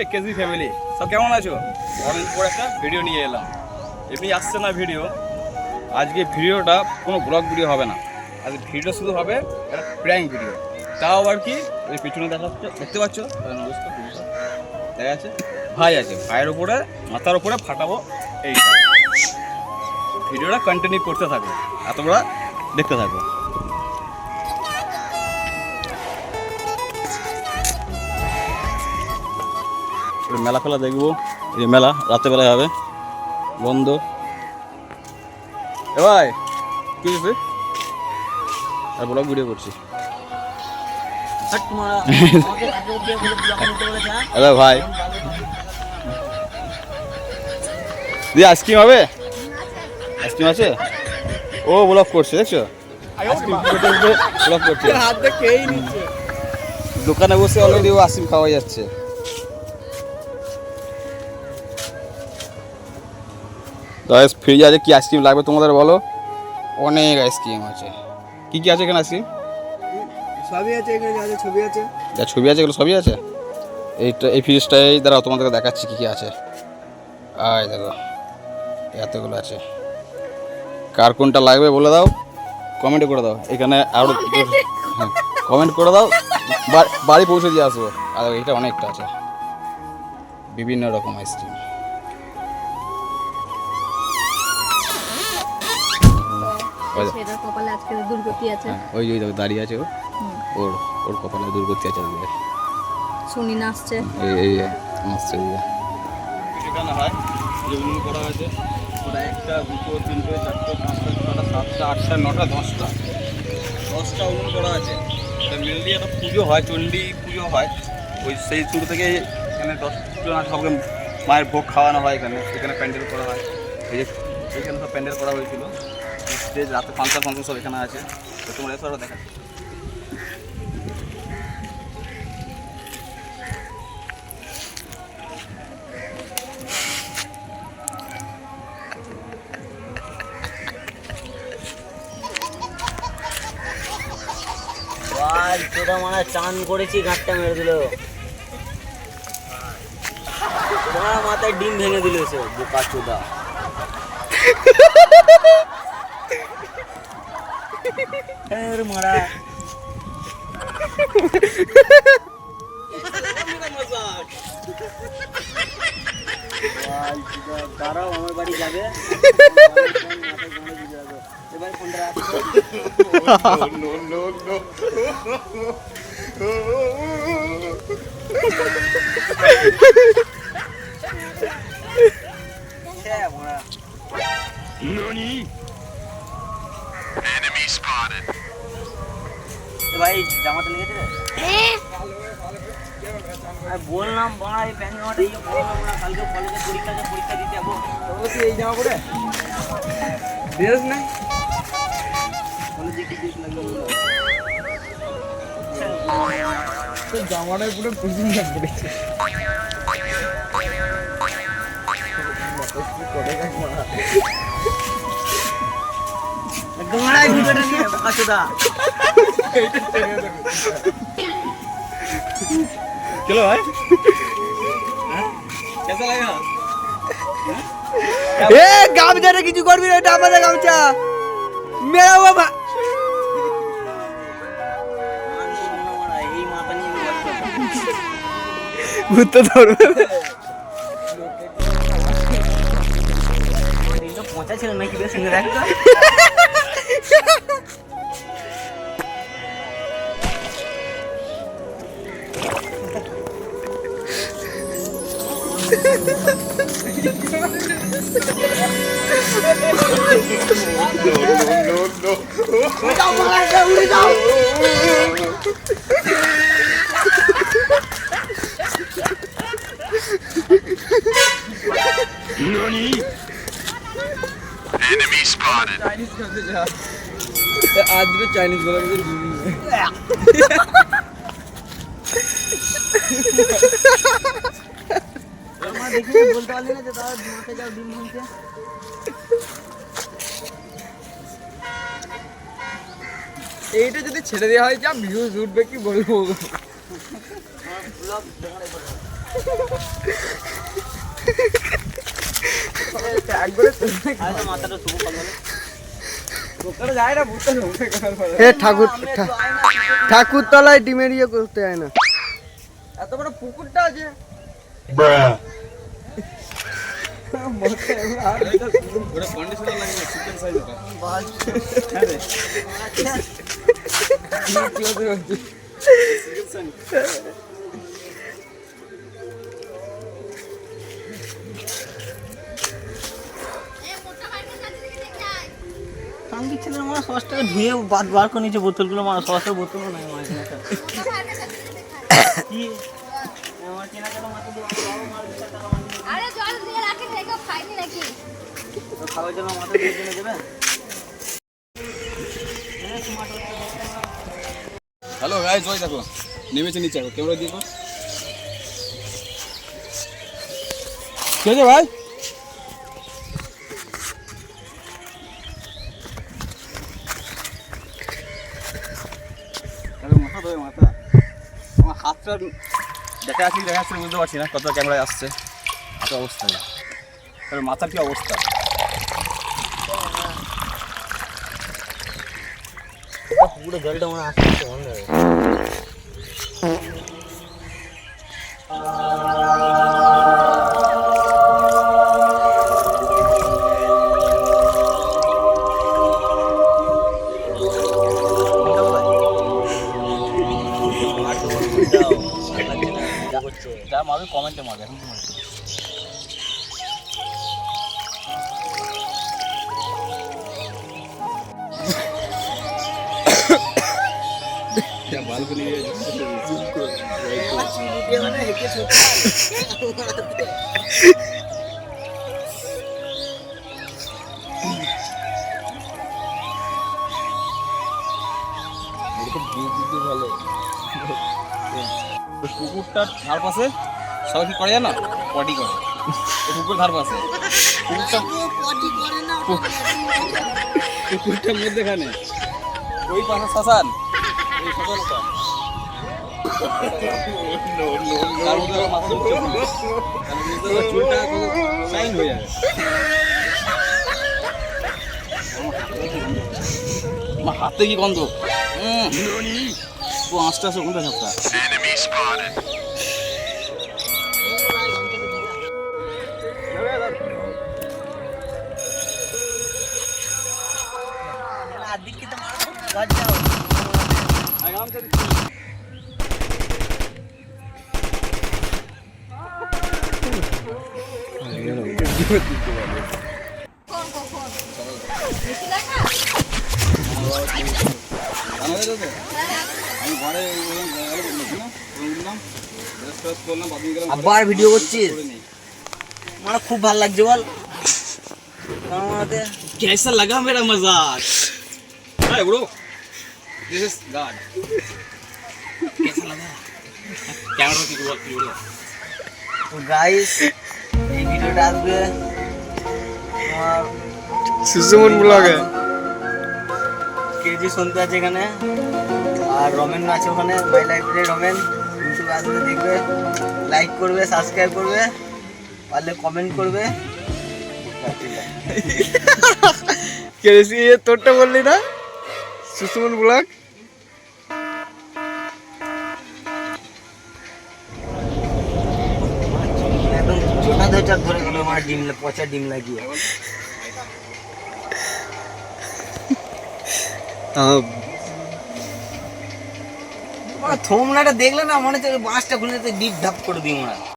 এই KG family সব কেমন আছো? অনেক পর একটা ভিডিও নিয়ে এলাম। এমনি আসছে না ভিডিও আজকে ভিডিওটা কোনো ব্লগ ভিডিও হবে না। আজকে ভিডিও শুধু হবে একটা প্র্যাঙ্ক ভিডিও তাও আবার কি? ওই পিছনে দেখা দেখতে পাচ্ছ। দেখা যাচ্ছে। ভাই আছে। ভাইয়ের উপরে, মাথার উপরে ফাটাবো এইটা। ভিডিওটা কন্টিনিউ করতে থাকো। আর তোমরা দেখতে থাকো। মেলা ফেলা দেখব। এই মেলা রাত্রেবেলায় হবে। বন্ধ। এ ভাই কি হয়েছে? আর ব্লগ ভিডিও করছি। আরে ভাই। দিয়ে আইসক্রিম হবে? আইসক্রিম আছে? ও ব্লগ করছে দেখছ? ব্লগ করছে। দোকানে বসে অলরেডি ও আইসক্রিম খাওয়া যাচ্ছে। গাইস ফ্রিজে আছে কী আইসক্রিম লাগবে তোমাদের বলো? অনেক আইসক্রিম আছে। কি কি আছে এখানে আইসক্রিম? সবই আছে এখানে যা যা ছবি আছে। যা ছবি আছে এগুলো সবই আছে? এইটা এই ফ্রিজটাই দাঁড়াও তোমাদেরকে দেখাচ্ছি কী কী আছে। আয় দেখো এতগুলো আছে। কার কোনটা লাগবে বলে দাও। কমেন্ট করে দাও। এখানে আরও হ্যাঁ কমেন্ট করে দাও। বাড়ি পৌঁছে দিয়ে আসব। আর এটা অনেকটা আছে। বিভিন্ন রকম আইসক্রিম। কপালে আজকে দুর্গতি আছে। হ্যাঁ ওই ওই দাঁড়িয়ে আছে ও। ওর ওর কপালে দুর্গতি আছে ওদিকে। শুনি নাচছে। এই এই আসছে দিকে এখানে হয় করা হয়েছে। ওরা একটা দুটো তিনটে চারটে পাঁচটা ছটা সাতটা আটটা নটা দশটা। দশটা উনুন করা আছে। মেনলি একটা পুজো হয় চণ্ডী পুজো হয়। ওই সেই শুরু থেকে এখানে দশ জন সবকে মায়ের ভোগ খাওয়ানো হয় এখানে। এখানে প্যান্ডেল করা হয়। এই যে এখানে সব প্যান্ডেল করা হয়েছিল। স্টেজ, রাতে ফাংশন ফাংশন সব এখানে আছে। তো তোমরা এসে দেখা মানে চান করেছি ঘাটটা মেরে দিল। মাথায় ডিম ভেঙে দিল সে বোকা চোদা দাঁড়াও আমার বাড়ি যাবে এবার ফোনটা রাখো হ্যাঁ ভাই জামাটা লেগেছে? রে? বললাম বাড়া এই প্যান্ট জামাটা ইয়ে পরলাম না কালকে কলেজে পরীক্ষা আছে পরীক্ষা দিতে যাব। তবে কি এই জামা পরে? ড্রেস নাই কলেজে কি দিস লাগবে? তো পুরো পড়েছে। একদম ভিডিওটা নিয়ে चलो भाई कैसा लगा এ গামছাটা কিছু করবি না এটা আমাদের গামছা মেরা বাবা মান করবো না মারা, এই মাথা নিয়ে Uydum arkadaşlar uydum. Nani? Enemy spotted. Chinese kazacak. Adil de Chinese olabilir bilmiyorum. বলতে পারলি না যে দাদা মাথায় যাও ডিম ভাঙছে। এইটা যদি ছেড়ে দেওয়া হয় যা ভিউজ উঠবে কি বলব? ঠাকুর ঠাকুর তলায় ডিমের ইয়ে করতে হয় না। এত বড় পুকুরটা আছে। সংগীত ছিল আমার সসটাকে ধুয়ে বাদ বার করে নিচে বোতলগুলো আমার সসের নাই আমার কি খাওয়ার জন্য মাথা দিয়ে কিনে দেবেন হ্যালো গাইস ওই দেখো নেমেছে নিচে ক্যামেরা দিয়ে কে আছে ভাই? মাথা ধরে মাথা। আমার হাতটা দেখা যাচ্ছে দেখা যাচ্ছে না বুঝতে পারছি না কত ক্যামেরায় আসছে। এত অবস্থা। তাহলে মাথার কি অবস্থা? পুরো জলটা মনে আসতে আসতে বন্ধ হয়ে যা মারবে কমেন্টে মারবে এখন কি মারবে বালকনি ভালো পুকুরটার ধার পাশে? সবাই কি করে জানো? পটি করে। এই পুকুর ধার পাশে। পুকুরটা পুকুরটার মধ্যেখানে। ওই পাশে শ্মশান। হাতে কি গন্ধ। ও আস্তে আস্তে কোনটা সাপটা কোন কখন বেশি দেখা জানা গেছে তো আমি ঘরে ওরকম গেলে বলছি না ওরকম দিলাম ড্রেস ফ্রেস করলাম বাথরুম গেলাম আবার ভিডিও করছিস করে নিই আমার খুব ভালো লাগছে বল আমাদের कैसा लगा मेरा मजाक hi bro this is god কেমন লাগা গাইস এই ভিডিওটা আসবে তোমার সুজমন ব্লগে কেজি শুনতে আছে এখানে আর রমেন আছে ওখানে মাই লাইব্রেরি রমেন। ইউটিউবে আসবে দেখবে লাইক করবে সাবস্ক্রাইব করবে পারলে কমেন্ট করবে। কেসি তোরটা বললি না? সুসুমন ব্লগ আমার ডিম পচা ডিম লাগিয়ে। থমনাটা দেখলে না মনে হচ্ছে বাঁশটা খুলে ডিপ ধাপ করে দিই